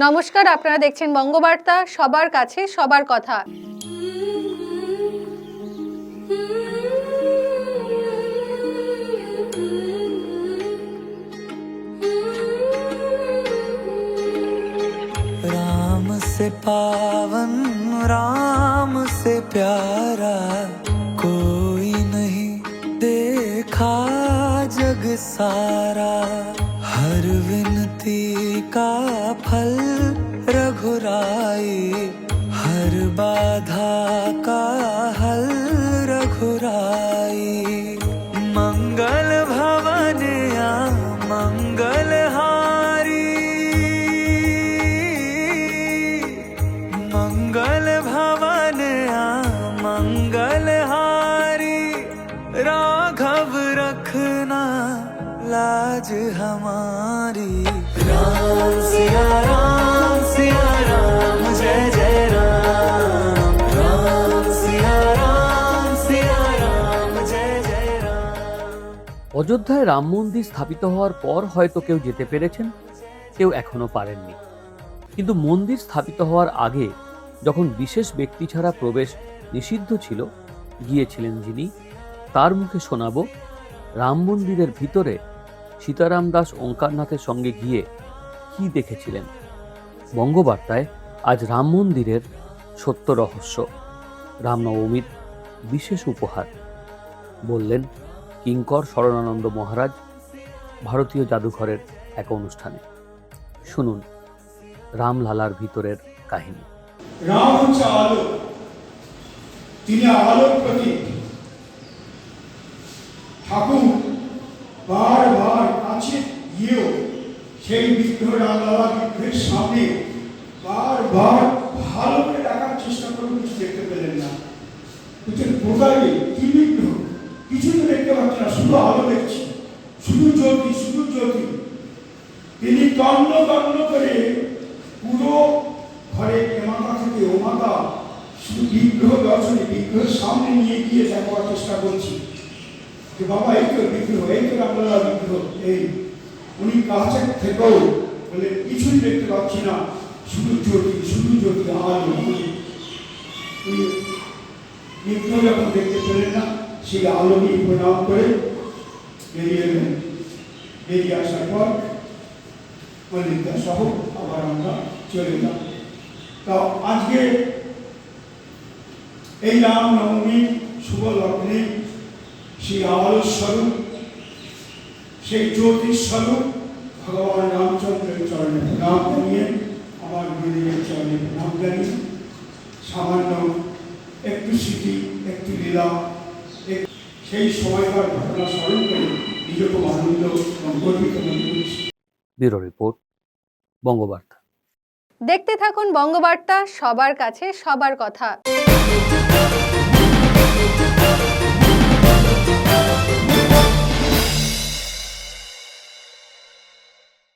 নমস্কার আপনারা দেখছেন বঙ্গবার্তা সবার কাছে সবার কথা राम से पावन राम से प्यारा कोई नहीं देखा जग सारा हर विनती का फल रघुराई, हर बाधा का हल रघुराई। मंगल भवन या मंगल हारी, मंगल भवन या मंगल हारी। राघव रखना लाज हमारी राम सिया राम सिया राम जय जय राम राम सिया राम सिया राम जय जय राम অযোধ্যায় রাম মন্দির স্থাপিত হওয়ার পর হয়তো কেউ যেতে পেরেছেন কেউ এখনো পারেননি কিন্তু মন্দির স্থাপিত হওয়ার আগে যখন বিশেষ ব্যক্তি ছাড়া প্রবেশ নিষিদ্ধ ছিল গিয়েছিলেন যিনি তার মুখে শোনাব রাম মন্দিরের ভিতরে সীতারাম দাস ওঙ্কারনাথের সঙ্গে গিয়ে কি দেখেছিলেন? বঙ্গবার্তায় আজ রাম মন্দিরের সত্য রহস্য, রামনবমীর বিশেষ উপহার। বললেন, কিঙ্কর শরণানন্দ মহারাজ ভারতীয় জাদুঘরের এক অনুষ্ঠানে। শুনুন, রামলালার ভিতরের কাহিনী। রাম হচ্ছে আলো তিনি আলোর প্রতীক। ঠাকুর বারবার কাছে গিয়েও সেই বিগ্রহ রামলালা বিগ্রহের সামনে বারবার ভালো করে রাখার চেষ্টা করুন, কিছু দেখতে পেলেন না। বুঝছেন কোথায় কি বিগ্রহ কিছু তো দেখতে পাচ্ছি না, শুধু আলো দেখছি, শুধু জ্যোতি শুধু জ্যোতি। তিনি তন্ন তন্ন করে পুরো ঘরে এমাতা থেকে ওমাতা শুধু বিগ্রহ দর্শনে বিগ্রহের সামনে নিয়ে গিয়ে দেখার চেষ্টা করছি। যে বাবা এই তো বিগ্রহ এই তো রামলালা বিগ্রহ এই উনি কাছে থেকেও বলে কিছুই দেখতে পাচ্ছি না শুধু জ্যোতি শুধু জ্যোতি আলো উনি বিগ্রহ যখন দেখতে পেলেন না সেই আলো নিয়ে প্রণাম করে বেরিয়ে এলেন বেরিয়ে আসার পর মল্লিকা সহ আবার আমরা চলে এলাম তা আজকে এই রাম নবমী শুভ লগ্নে সেই আলোর স্বরূপ সেই জ্যোতির স্বরূপ ভগবান রামচন্দ্রের চরণে প্রণাম জানিয়ে আমার গুরুদেবের চরণে প্রণাম জানিয়ে সামান্য একটু স্মৃতি একটু লীলা সেই সময়কার ঘটনা স্মরণ করে নিজেকে আনন্দ এবং গর্বিত মনে করছি ব্যুরো রিপোর্ট বঙ্গবার্তা। দেখতে থাকুন বঙ্গবার্তা সবার কাছে সবার কথা।